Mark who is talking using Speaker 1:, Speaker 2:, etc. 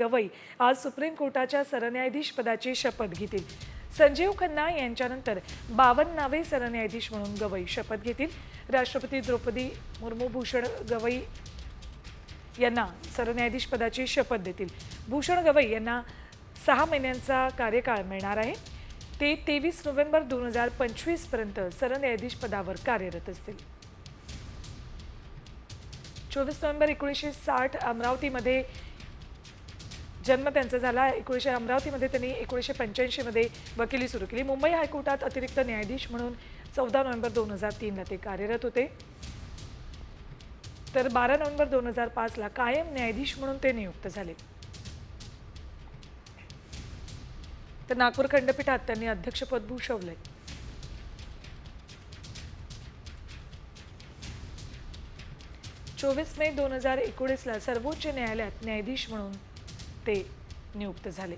Speaker 1: गवई आज सुप्रीम कोर्टाच्या सरन्यायाधीश पदाची शपथ घेतील. संजीव खन्ना यांच्यानंतर बावन्नावे सरन्यायाधीश म्हणून गवई शपथ घेतील. राष्ट्रपती द्रौपदी मुर्मू भूषण गवई यांना सरन्यायाधीश पदाची शपथ देतील. भूषण गवई यांना सहा महिन्यांचा कार्यकाळ मिळणार आहे. ते तेवीस नोव्हेंबर दोन हजार पंचवीसपर्यंत सरन्यायाधीश पदावर कार्यरत असतील. चोवीस नोव्हेंबर एकोणीसशे साठ अमरावतीमध्ये जन्म त्यांचा झाला एकोणीसशे अमरावतीमध्ये त्यांनी एकोणीसशे पंच्याऐंशीमध्ये वकिली सुरू केली. मुंबई हायकोर्टात अतिरिक्त न्यायाधीश म्हणून चौदा नोव्हेंबर दोन हजार तीनला ते कार्यरत होते. तर बारा नोव्हेंबर दोन हजार पाचला कायम न्यायाधीश म्हणून ते नियुक्त झाले. तर नागपूर खंडपीठात त्यांनी अध्यक्षपद भूषवलंय. चोवीस मे दोन हजार एकोणीसला सर्वोच्च न्यायालयात न्यायाधीश म्हणून ते नियुक्त झाले.